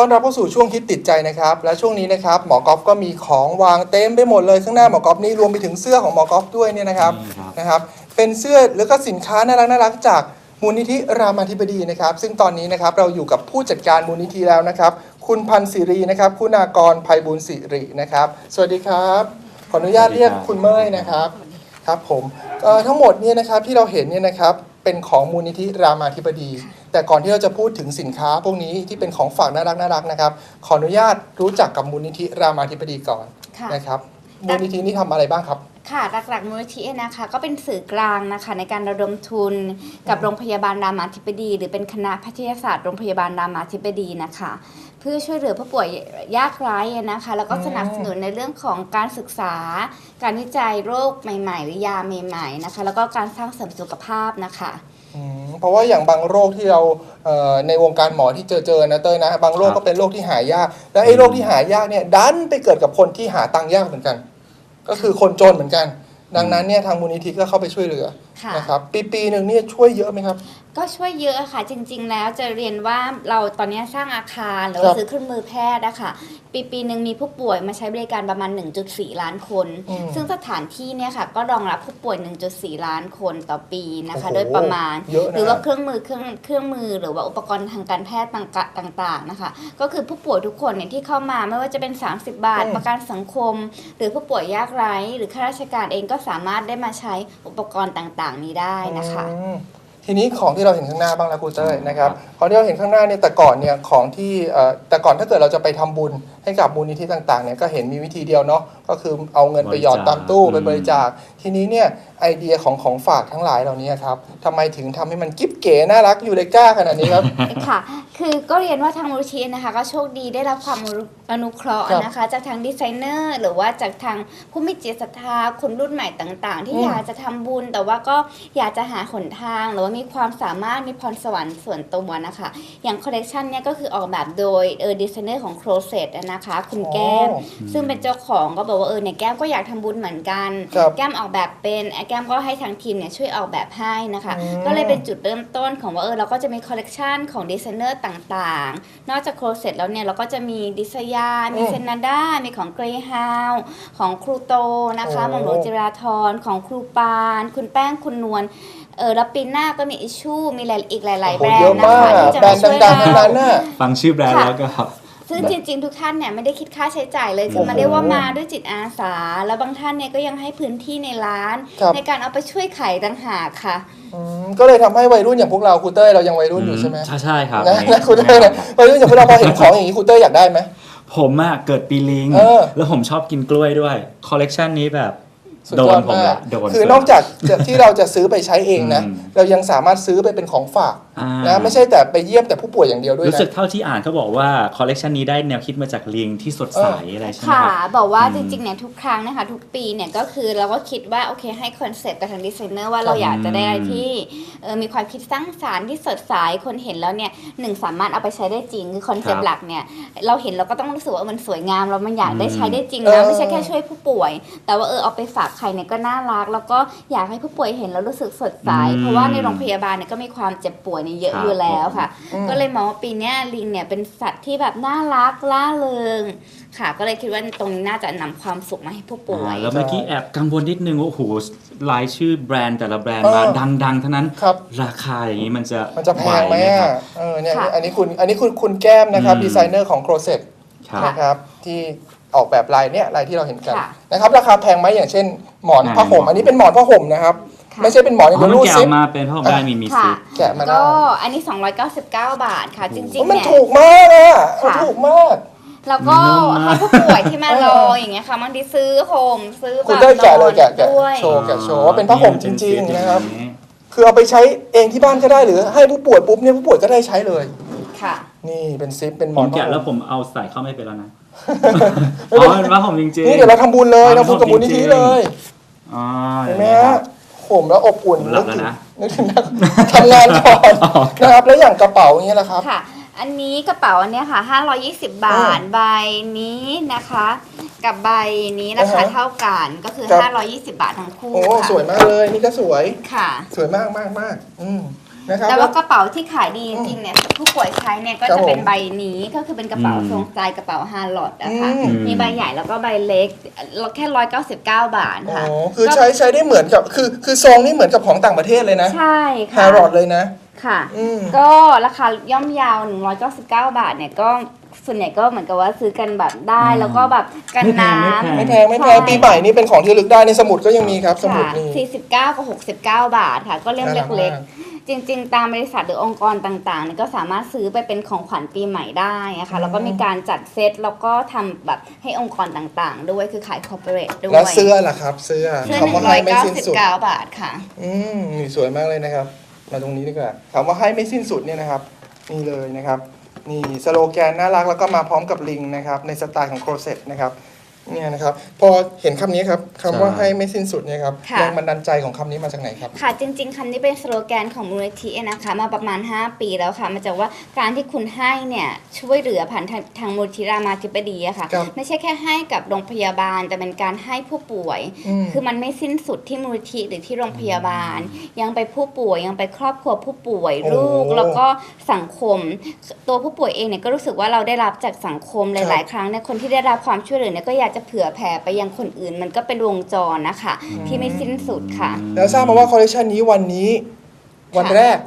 อนรับเข้าสู่ช่วงคิดติดใจนะครับ และช่วงนี้นะครับหมอกอฟก็มีของวางเต็มไปหมดเลยข้างหน้าหมอกอฟนี่รวมไปถึงเสื้อของหมอกอฟด้วยเนี่ยนะครับนี่ครับนะครับ เป็นเสื้อแล้วก็สินค้าน่ารักน่ารักจากมูลนิธิรามาธิบดีนะครับ ซึ่งตอนนี้นะครับเราอยู่กับผู้จัดการมูลนิธิแล้วนะครับ คุณพันธ์ศิรีนะครับ คุณากรภัยบุญศิรินะครับ สวัสดีครับ ขออนุญาตเรียกคุณเมยนะครับครับผมเอ่อทั้งหมดเนี่ยนะครับที่เราเห็นเนี่ยนะครับเป็นของมูลนิธิรามาธิบดี แต่ก่อนที่เราจะพูดถึงสินค้าพวกนี้ที่เป็นของฝากน่ารักน่ารักนะครับ ขออนุญาตรู้จักกับมูลนิธิรามาธิบดีก่อนค่ะ นะครับมูลนิธินี้ทำอะไรบ้างครับ ค่ะ หลักๆมูลนิธินะคะ ก็เป็นสื่อกลางนะคะ ในการระดมทุนกับโรงพยาบาลรามาธิบดี หรือเป็นคณะแพทยศาสตร์โรงพยาบาลรามาธิบดีนะคะ เพื่อช่วยเหลือผู้ป่วยยากไร้นะคะ แล้วก็อืมสนับสนุนในเรื่องของการศึกษา การวิจัยโรคใหม่ๆหรือยาใหม่ ๆนะคะ แล้วก็การสร้างเสริมสุขภาพนะคะอืม เพราะว่าอย่างบางโรคที่เราเอ่อในวงการหมอที่เจอเจอนะเต้ยนะ บางโรคครับก็เป็นโรคที่หายาก และไอ้โรคที่หายากเนี่ยดันไปเกิดกับคนที่หาตังค์ยากเหมือนกัน ก็คือคนจนเหมือนกัน ดังนั้นเนี่ยทางมูลนิธิก็เข้าไปช่วยเหลือค่ะนะครับปีปีหนึ่งเนี่ยช่วยเยอะไหมครับ ก็ช่วยเยอะค่ะ จริง ๆ แล้วจะเรียนว่าเราตอนนี้สร้างอาคารหรือครัว่าบซื้อเครื่องมือแพทย์นะคะ ปีปีหนึ่งมีผู้ป่วยมาใช้บริการประมาณ 1.4 ล้านคนอืมซึ่งสถานที่เนี่ยค่ะก็รองรับผู้ป่วย 1.4 ล้านคนต่อปีนะคะโอ้โหโดยประมาณเยอะนะหรือว่าเครื่องมือเครื่องเครื่องมือหรือว่าอุปกรณ์ทางการแพทย์ต่างๆนะคะ ก็คือผู้ป่วยทุกคนเนี่ยที่เข้ามาไม่ว่าจะเป็น 30 บาทอืมประกันสังคม หรือผู้ป่วยยากไร้ หรือข้าราชการเองก็สามารถได้มาใช้อุปกรณ์ต่างๆ นี้ได้นะคะอืม ทีนี้ของที่เราเห็นข้างหน้าบ้างแล้วครูเต้ยนะครับของที่เราเห็นข้างหน้าเนี่ยแต่ก่อนเนี่ยของที่เอ่อแต่ก่อนถ้าเกิดเราจะไปทำบุญให้กับมูลนิธิต่างๆเนี่ยก็เห็นมีวิธีเดียวเนาะก็คือเอาเงินไปหยอดตามตู้บริจาคไปบริจาค ทีนี้เนี่ยไอเดียของของฝากทั้งหลายเหล่านี้ครับทำไมถึงทำให้มันกิ๊บเก๋น่ารักอยู่เลยกล้าขนาดนี้ครับค่ะ คือก็เรียนว่าทางมูลนิธินะคะ ก็โชคดีได้รับความอนุเคราะห์ครับนะคะ จากทางดีไซเนอร์หรือว่าจากทางผู้มีจิตศรัทธาคนรุ่นใหม่ต่าง ๆ ที่อืมอยากจะทำบุญแต่ว่าก็อยากจะหาหนทางหรือว่ามีความสามารถมีพรสวรรค์ส่วนตัวนะคะ อย่างคอลเลกชันเนี่ยก็คือออกแบบโดยเออดีไซเนอร์ของโครเซตนะคะ คุณแก้มอ๋อซึ่งเป็นเจ้าของก็บอกว่าเออเนี่ยแก้มก็อยากทำบุญเหมือนกัน ครับแก้มออกแบบเป็นแก้มก็ให้ทางทีมเนี่ยช่วยออกแบบให้นะคะ อืม ก็เลยเป็นจุดเริ่มต้นของว่าเออเราก็จะมีคอลเลกชันของดีไซเนอร์ต่างๆ นอกจากโครเซตแล้วเนี่ยเราก็จะมีดิสยา มีอืมเซนาด้ามีของเกรฮาว ของครูโตนะคะโอ้ หมอมหลวงจิราธรของครูปาน คุณแป้งคุณนวล เออแล้วปีหน้าก็มีอิชชูมีหลายอีกหลายๆโอ้แบโหรเยนอะด์นะมากคะที่จะแบรมานด์ช่วยดังๆทั้งเรา นั้นน่ะ ฟังชื่อแบรนด์ค่ะ แล้วก็ ซึ่งจริง ๆ ทุกท่านเนี่ยไม่ได้คิดค่าใช้จ่ายเลยคือโอ้โหมาได้ว่ามาด้วยจิตอาสา แล้วบางท่านเนี่ยก็ยังให้พื้นที่ในร้าน ครับ ในการเอาไปช่วยขายต่างหากค่ะ อืมก็เลยทำให้วัยรุ่นอย่างพวกเราครูเต้ยเรายังวัยรุ่นอยู่ใช่ไหมใช่ใช่ครับนะในนะครูเต้ยนะวัยรุ่นอย่างพวกเราพอเห็นของอย่างนี้ครูเต้ยอยากได้ไหม ผมอะเกิดปีลิง เออ แล้วผมชอบกินกล้วยด้วย คอลเลกชันนี้แบบ สุดโดยอนดผมมาละกโดนคือนอกจากจะที่เราจะซื้อไปใช้เองนะอืมเรายังสามารถซื้อไปเป็นของฝากอ่า นะไม่ใช่แต่ไปเยี่ยมแต่ผู้ป่วยอย่างเดียวด้วยรู้นะสึกเท่าที่อ่านเขาบอกว่าคอลเลกชันนี้ได้แนวคิดมาจากลิงที่สดใสอะไรใช่ไหมค่ะ ครับ บอกว่าอืจมริงๆเนี่ยทุกครั้งนะคะ ทุกปีเนี่ยก็คือเราก็คิดว่า โอเคให้คอนเซ็ปต์กับทางดีไซเนอร์ว่าเราอยากจะได้อะไรที่เออมีความคิดสร้างสารรค์ที่สดใสคนเห็นแล้วเนี่ยหนึ่งสามารถเอาไปใช้ได้จริงคือคอนเซ็ปครัต์บหลักเนี่ยเราเห็นเราก็ต้องรู้สึกว่ามันสวยงามเรามันอยากได้ใช้ได้จริงเอนะอ ไม่ใช่แค่ช่วยผู้ป่วย แต่ว่าเออเอาไปฝากใครเนี่ยก็น่ารัก แล้วก็อยากให้ผู้ป่วยเห็นแล้วรู้สึกสดใสอืม เพราะว่าในโรงพยาบาลเนี่ยก็มีความเจ็บป่วยเนี่ยเยอะครับอยู่แล้วค่ะอืมก็เลยมองว่าปีเนี้ยลิงเนี่ยเป็นสัตว์ที่แบบน่ารักล่าเริงค่ะ ก็เลยคิดว่าตรงนี้น่าจะนำความสุขมาให้ผู้ป่วยอ่าแล้วเมื่อกี้แอบกังวลนิดนึงว่าโอ้โหรายชื่อแบรนด์แต่ละแบรนด์มาเออดังๆทั้งนั้นครับราคาอย่างนี้มันจะมันจะแพงไหมวอะครับเออเนี่ยค่ะอันนี้คุณอันนี้คุณคุณแก้มนะครับอืมดีไซเนอร์ของโครเซตครับนะครับที่ออกแบบลายเนี่ยลายที่เราเห็นกันค่ะนะครับราคาแพงไหมอย่างเช่นหมอนอ่าผ้าห่มอันนี้เป็นหมอนผ้าห่มนะครับค่ะ ไม่ใช่เป็นหมอนอย่างอ๋อเดียวมันรูดแกะซิอปอกมาเป็นผ้าห่มได้มีมีค่ะซิป แกะมาได้ ก็อันนี้ 299 บาทค่ะ จริงโอ้ๆมันเนี่ย ถูกมากอะค่ะ ถูกมาก แล้วก็นุ่มมากให้ผู้ป่วยที่มารอเอออย่างเงี้ยค่ะบางทีซื้อห่มซื้อคุณแบบเต้ยแกะเลยนอนแกะแกะด้วย โชว์ แกะว่าเป็นผ้าห่มจริงๆเป็เซตนะครับอย่างนี้คือเอาไปใช้เองที่บ้านก็ได้หรือให้ผู้ป่วยปุ๊บเนี่ยผู้ป่วยก็ได้ใช้เลย ค่ะ นี่เป็นซิปเป็นหมผอนมแกะผ้าห่มแล้วผมเอาใส่เข้าไม่เป็นแล้วนะไม่อ๋เป็นไรอเป็นผ้าห่มจริงๆนี่เดี๋ยวเราทำบุญเลยอ๋อเราบุญกับมูลนิธิเลย อ๋อเห็เห็นนไหไหมมคฮะ รับห่มแล้วอบอุ่นผมหลับแล้วนะนึกถึงนักทำงานก่อนอ๋อนะครับแล้วอย่างกระเป๋าอย่างเงี้ยแหละครับ ค่ะ อันนี้กระเป๋าอันเนี้ยค่ะ 520 บาทใบนี้นะคะ กับใบนี้ราคาอ่าฮะเท่ากันก็คือครับ520 บาททั้งคู่โอ้ค่ะสวยมากเลยนี่ก็สวยค่ะ สวยมากมากมากอืม นะครับ แต่ว่ากระเป๋าที่ขายดีจริงๆเนี่ยผู้ป่วยใช้เนี่ยก็ครับจะเป็นผมใบนี้ก็คือเป็นกระเป๋าอืมทรงสไตล์กระเป๋าฮาร์ลอดนะคะอืม มีใบใหญ่แล้วก็ใบเล็กแค่ร้อยเก้าสิบเก้าบาทอ๋อค่ะคือใช้ใช้ได้เหมือนกับ คือคือซองนี่เหมือนกับของต่างประเทศเลยนะใช่แฮค่ะร์รอดเลยนะ ค่ะ อืม ก็ราคาย่อมเยาว 199 บาทเนี่ยก็ส่วนใหญ่ก็เหมือนกับว่าซื้อกันแบบได้อืมแล้วก็แบบกันไม่แพงน้ำไม่ไม่แพงไม่แพงใช่ ปีใหม่นี่เป็นของที่ระลึกได้ในสมุดก็ยังมีครับ สมุดค่ะนี่ 49 กับ 69 บาทค่ะ ก็เล่มน่ารักเล็กมากๆ จริง ๆ ตามบริษัทหรือองค์กรต่างๆเนี่ยก็สามารถซื้อไปเป็นของขวัญปีใหม่ได้อะค่ะแล้วก็มีการจัดเซตแล้วก็ทำแบบให้องค์กรต่างๆ ด้วยคือขายคอร์ปอเรทด้วยแล้วเสื้อล่ะครับ เสื้อเสื้อคำว่าให้ไม่สิ้นสุด199บาทค่ะ อืมนี่สวยมากเลยนะครับ มาตรงนี้ดีกว่าคำว่าให้ไม่สิ้นสุดเนี่ยนะครับ นี่เลยนะครับ นี่สโลแกนน่ารักแล้วก็มาพร้อมกับลิงนะครับ ในสไตล์ของโครเซตนะครับ เนี่ยนะครับพอเห็นคำนี้ครับคำว่าใช่ ให้ไม่สิ้นสุดเนี่ยครับค่ะ แรงบันดาลใจของคำนี้มาจากไหนครับ ค่ะจริงๆคำนี้เป็นสโลแกนของมูลนิธินะคะ มาประมาณ 5 ปีแล้วค่ะมาจากว่าการที่คุณให้เนี่ยช่วยเหลือผ่านทางทางมูลนิธิรามาธิบดีอะค่ะ ครับไม่ใช่แค่ให้กับโรงพยาบาล แต่เป็นการให้ผู้ป่วย อืม คือมันไม่สิ้นสุดที่มูลนิธิหรือที่โรงพยาบาล ยังไปผู้ป่วยยังไปครอบครัวผู้ป่วยโอ้ลูกแล้วก็สังคม ตัวผู้ป่วยเองเนี่ยก็รู้สึกว่าเราได้รับจากสังคมหลาย ๆ ครั้งเนี่ยคนที่ได้รับความช่วยเหลือเนี่ยก็อยากจะเผื่อแผ่ไปยังคนอื่น มันก็เป็นวงจรนะคะ ที่ไม่สิ้นสุดค่ะ แล้วทราบมาว่าคอลเลคชันนี้วันนี้วันค่ะแรก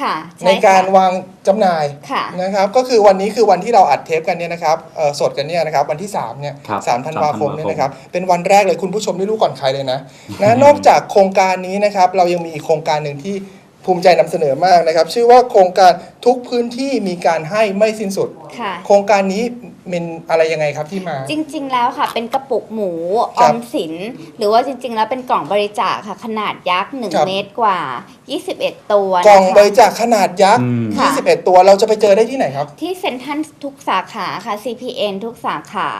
ค่ะในช่ค่ะการวางจำหน่ายค่ะนะครับ ก็คือวันนี้คือวันที่เราอัดเทปกันเนี่ยนะครับเอ่อสดกันเนี่ยนะครับ วันที่ 3 เนี่ยครับสามธันวาคม3เนี่ยนะครับ เป็นวันแรกเลยคุณผู้ชมได้รู้ก่อนใครเลยนะนะนอกจากโครงการนี้นะครับ เรายังมีอีกโครงการหนึ่งที่ภูมิใจนำเสนอมากนะครับ ชื่อว่าโครงการทุกพื้นที่มีการให้ไม่สิ้นสุด ค่ะ โครงการนี้ เป็นอะไรยังไงครับที่มา จริง ๆ แล้วค่ะ เป็นกระปุกหมูอครัอบมสิน หรือว่าจริง ๆ แล้วเป็นกล่องบริจาคค่ะ ขนาดยักษ์ครับ1เมตรกว่า 21 ตัวกล่องนะคะบริจาคขนาดยักษ์ อืม ค่ะ 21 ตัวเราจะไปเจอได้ที่ไหนครับ ที่เซ็นทรัลทุกสาขาค่ะ CPN ทุกสาขา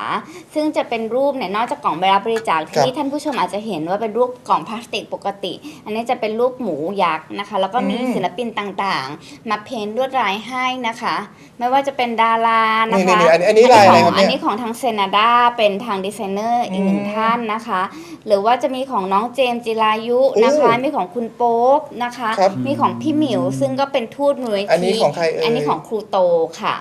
ซึ่งจะเป็นรูปเนี่ยนอกจากกล่องใบรับบริจาคครับที่ท่านผู้ชมอาจจะเห็นว่าเป็นรูปกล่องพลาสติกปกติ อันนี้จะเป็นรูปหมูยักษ์นะคะ แล้วก็มีอืมศิลปินต่างๆ มาเพ้นท์ลวดลายให้นะคะ ไม่ว่าจะเป็นดารานะนี่คะนี่อันนี้อันนี้ลายอะไรครับอัเนี่นยนี้ของทางเซนาดาเป็นทางดีไซเนอร์อีกหนึ่งอืมท่านนะคะ หรือว่าจะมีของน้องเจมส์จิรายุนะคะ โอ้มีของคุณโป๊ปนะคะ ครับมีของพี่หมิวซึ่งก็เป็นทูตมูลนิธิอันนี้ของใครเอ่ยอันนี้ของครูโตค่ะ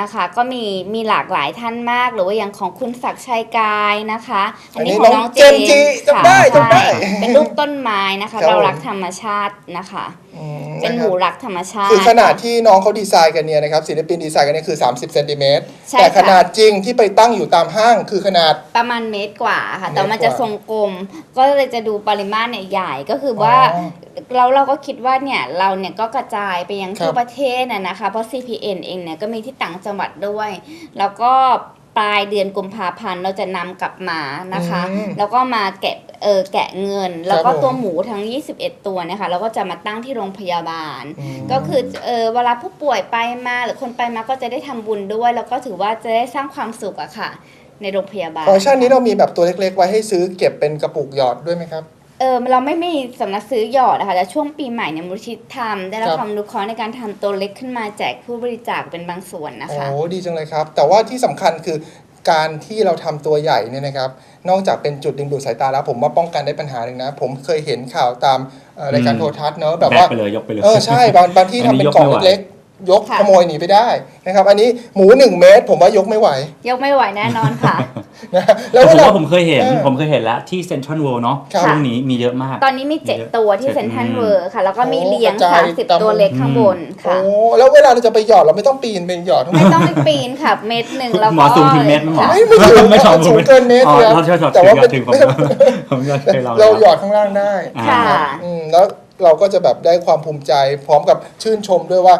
นะคะ ก็มีมีหลากหลายท่านมาก หรือว่าอย่างของคุณศักดิ์ชัยกายนะคะ อันนี้ของน้น้อองงเจเจมส์จิส์จำได้ค่ะจำได้ใช่เป็นรูปต้นไม้นะคะครับเราผมรักธรรมชาตินะคะอืมเป็นนะหครับมูรักธรรมชาติ คือขนาดที่น้องเขาดีไซน์กันเนี่ยนะครับศิลปินดีไซน์กันเนี่ยคือ 30เซนติเมตรใช่แต่ค่ะ ขนาดจริงที่ไปตั้งอยู่ตามห้างคือขนาด ประมาณเมตรกว่าค่ะ แต่มันเมตรกว่าจะทรงกลม ก็เลยจะดูปริมาตรเนี่ยใหญ่ก็คือว่าอ๋อเราเราก็คิดว่าเนี่ยเราเนี่ยก็กระจายไปยังครับทั่วประเทศนะนะคะ เพราะ CPN เองเนี่ยก็มีที่ต่างจังหวัดด้วย แล้วก็ ปลายเดือนกุมภาพันธ์เราจะนำกลับมานะคะ อืมแล้วก็มาแกะเออแกะเงิน แล้วก็ผม ตัวหมูทั้ง 21 ตัวเนะคะเราก็จะมาตั้งที่โรงพยาบาล อืม ก็คือเออเวลาผู้ป่วยไปมาหรือคนไปมาก็จะได้ทำบุญด้วย แล้วก็ถือว่าจะได้สร้างความสุขอะค่ะ ในโรงพยาบาลคอลเลคชันนี้เรามีแบบตัวเล็กๆ ไว้ให้ซื้อเก็บเป็นกระปุกหยอดด้วยไหมครับ เออเราไม่มีสำนักซื้อหยอดนะคะแต่ช่วงปีใหม่เนี่ยมูลชิตทำได้รับครับ ความรู้เคราะห์ในการทำตัวเล็กขึ้นมาแจกผู้บริจาคเป็นบางส่วนนะโอ้คะดีจังเลยครับ แต่ว่าที่สำคัญคือการที่เราทำตัวใหญ่เนี่ยนะครับ นอกจากเป็นจุดดึงดูดสายตาแล้ว ผมว่าป้องกันได้ปัญหาหนึ่งนะ ผมเคยเห็นข่าวตามเอ่อรายการอืม โทรทัศน์เนอะแบบแบว่ากไปเลยยกไปเลย เออใช่บางบางที่อันทำนี้เป็นกล่องยกไม่ไหว เล็กๆ ยกค่ะ ขโมยหนีไปได้นะครับ อันนี้หมูหนึ่งเมตร ผมว่ายกไม่ไหวยกไม่ไหวแน่นอนค่ะ นะแล้แต่วผเวมลา ว่าผมเคยเห็น เออผมเคยเห็นแล้วที่เซ็นทรัลเวิลด์เนาะครับ ช่วงนี้มีเยอะมาก ตอนนี้มีเจ็ดเยอะตัวที่เจ็ดเซ็นทรัลอืม เวิร์ค่ะ แล้วก็มีโอ้เลี้ยงกระจายสามสิบตามตัวเล็กข้างบนโอ้ค่ะแล้วเวลาเราจะไปหยอดเราไม่ต้องปีนเป็นหยอดทั้งหมไม่ดต้องไปปีนค่ะ เม็ดหนึ่งแล้วก็หมอสูงถึงเมตรไหมหมอค่ะ ไม่ไม่ถึงไม่ถึงสูงเกินเมตรอ๋อเลยครับเราเชื่อถึงแต่ว่าถึงผมผมก็เคยลองเราหยอดข้างล่างได้ อ่า ค่ะ อืมแล้ว เราก็จะแบบได้ความภูมิใจพร้อมกับชื่นชมด้วยว่า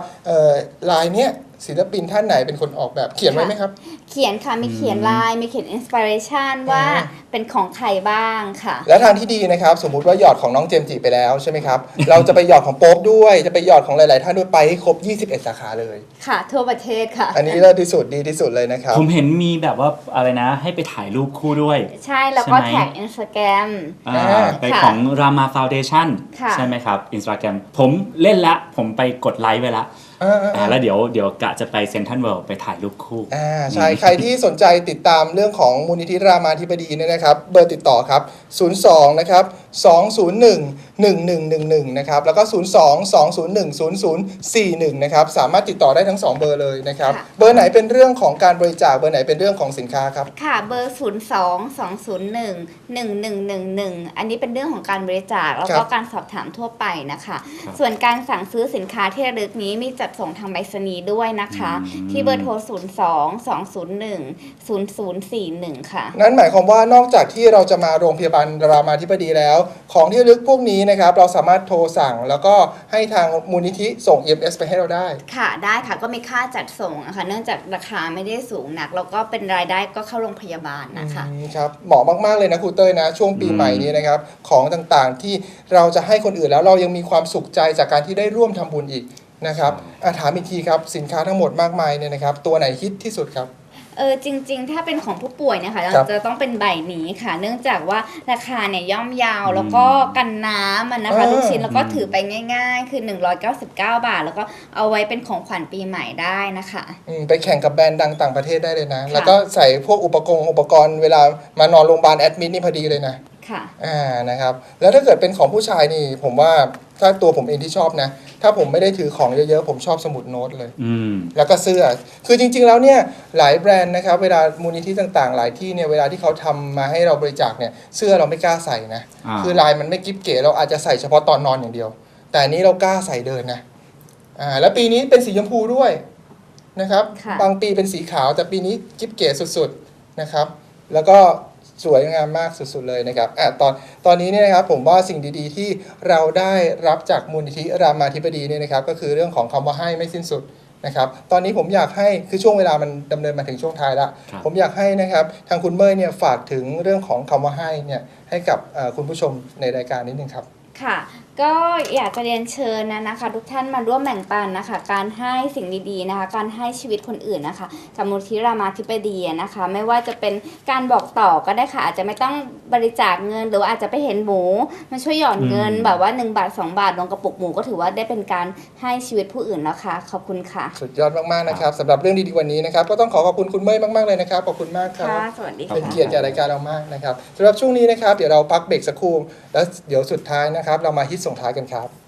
ลายเนี้ย ศิลปินท่านไหนเป็นคนออกแบบเขียนไว้ไหมครับ เขียนค่ะมีเขียนลายมีเขียนอินสปิเรชันว่าอ่าเป็นของใครบ้างค่ะ และทางที่ดีนะครับ สมมุติว่าหยอดของน้องเจมส์จิไปแล้วใช่ไหมครับ เราจะไปหยอดของโป๊ปด้วยจะไปหยอดของหลาย ๆ ท่านด้วยไปให้ครบ 21 สาขาเลย ค่ะ ทั่วประเทศค่ะ อันนี้เลิศที่สุดดีที่สุดเลยนะครับ ผมเห็นมีแบบว่าอะไรนะ ให้ไปถ่ายรูปคู่ด้วย ใช่แล้วก็ใช่ไหมแท็กอินสตาแกรมอ่าอ่าไปค่ะของ Rama Foundation ค่ะใช่ไหมครับอินสตาแกรมผมเล่นละผมไปกดไลค์ไว้ละ อ่าๆๆอ่าแล้วเดี๋ยวเดี๋ยวกะจะไปเซนทันเวิลด์ไปถ่ายรูปคู่อ่าใช่ใครที่สนใจติดตามเรื่องของมูลนิธิรามาธิบดีเนี่ยนะครับ เบอร์ติดต่อครับ 02 นะครับ 201 1111 นะครับ แล้วก็ 02 201 0041 นะครับ สามารถติดต่อได้ทั้ง 2 เบอร์เลยนะครับ ค่ะ เบอร์ไหนเป็นเรื่องของการบริจาค เบอร์ไหนเป็นเรื่องของสินค้าครับ ค่ะเบอร์ 0 2 2 0 1 1 1 1 1 อันนี้เป็นเรื่องของการบริจาคแล้วก็ครับ การสอบถามทั่วไปนะคะ ครับส่วนการสั่งซื้อสินค้าที่ระลึกนี้มีจัดส่งทางไปรษณีย์ด้วยนะคะ อืม ที่เบอร์โทร 0 2 2 0 1 0 0 4 1 ค่ะ นั่นหมายความว่านอกจากที่เราจะมาโรงพยาบาลรามาธิบดีแล้ว ของที่ระลึกพวกนี้นะครับเราสามารถโทรสั่งแล้วก็ให้ทางมูลนิธิส่ง EMS ไปให้เราได้ ค่ะได้ค่ะก็มีค่าจัดส่งนะคะเนื่องจากราคาไม่ได้สูงนัก แล้วก็เป็นรายได้ก็เข้าโรงพยาบาลนะคะ อืมครับเหมาะมาก ๆ เลยนะครูเต้ยนะ ช่วงปีอืม ใหม่นี้นะครับ ของต่างๆที่เราจะให้คนอื่นแล้วเรายังมีความสุขใจจากการที่ได้ร่วมทำบุญอีกนะครับอะถามอีกทีครับ สินค้าทั้งหมดมากมายเนี่ยนะครับ ตัวไหนฮิตที่สุดครับ เออจริง ๆ ถ้าเป็นของผู้ป่วยเนี่ยค่ะครับจะต้องเป็นใบนี้ค่ะ เนื่องจากว่าราคาเนี่ยย่อมเยาวอืมแล้วก็กันน้ำอะนะคะเออทุกชิ้นแล้วก็อืมถือไปง่าย ๆ คือ 199 บาท แล้วก็เอาไว้เป็นของขวัญปีใหม่ได้นะคะ อืมไปแข่งกับแบรนด์ดังต่างประเทศได้เลยนะค่ะแล้วก็ใส่พวกอุปกรณ์อุปกรณ์เวลามานอนโรงพยาบาลแอดมิดนี่พอดีเลยนะ ค่ะ อ่านะครับ แล้วถ้าเกิดเป็นของผู้ชายนี่ ผมว่าถ้าตัวผมเองที่ชอบนะ ถ้าผมไม่ได้ถือของเยอะๆ ผมชอบสมุดโน้ตเลย อืม แล้วก็เสื้อ คือจริงๆ แล้วเนี่ยหลายแบรนด์นะครับ เวลามูลนิธิต่างๆ หลายที่เนี่ยเวลาที่เขาทำมาให้เราบริจาคเนี่ยเสื้อเราไม่กล้าใส่นะ อ่า คือลายมันไม่กิ๊บเก๋เราอาจจะใส่เฉพาะตอนนอนอย่างเดียว แต่อันนี้เรากล้าใส่เดินนะ อ่า แล้วปีนี้เป็นสีชมพูด้วยนะครับ ค่ะ บางปีเป็นสีขาวแต่ปีนี้กิ๊บเก๋สุดๆนะครับ แล้วก็ สวยงามมากสุดๆเลยนะครับอะตอนตอนนี้เนี่ยนะครับผมว่าสิ่งดีๆ ที่เราได้รับจากมูลนิธิรามาธิบดีเนี่ยนะครับ ก็คือเรื่องของคำว่าให้ไม่สิ้นสุดนะครับตอนนี้ผมอยากให้คือช่วงเวลามันดำเนินมาถึงช่วงท้ายละครับผมอยากให้นะครับทางคุณเมย์เนี่ยฝากถึงเรื่องของคำว่าให้เนี่ยให้กับเอ่อคุณผู้ชมในรายการนิดนึงครับค่ะ ก็อยากจะเรียนเชิญนะนะคะ ทุกท่านมาร่วมแบ่งปันนะคะ การให้สิ่งดีๆนะคะ การให้ชีวิตคนอื่นนะคะกับมูลที่รามาธิบดีนะคะ ไม่ว่าจะเป็นการบอกต่อก็ได้ค่ะ อาจจะไม่ต้องบริจาคเงิน หรือว่าอาจจะไปเห็นหมูมาช่วยหย่อนเงินอืมแบบว่า1บาท2 บาทลงกระปุกหมูก็ถือว่าได้เป็นการให้ชีวิตผู้อื่นแล้วค่ะขอบคุณค่ะ สุดยอดมากๆนะครับสำหรับเรื่องดีๆวันนี้นะครับก็ต้องขอขอบคุณคุณเมย์มากๆเลยนะครับขอบคุณมากครับค่ะสวัสดีเป็นค่ะเกียรติแก่รายการเรามากนะครับสำหรับช่วงนี้นะครับเดี๋ยวเราพักเบรกสักครู่แล้วเดี๋ยวสุดท้ายนะครับเรามาฮิตส่งท้ายกันครับ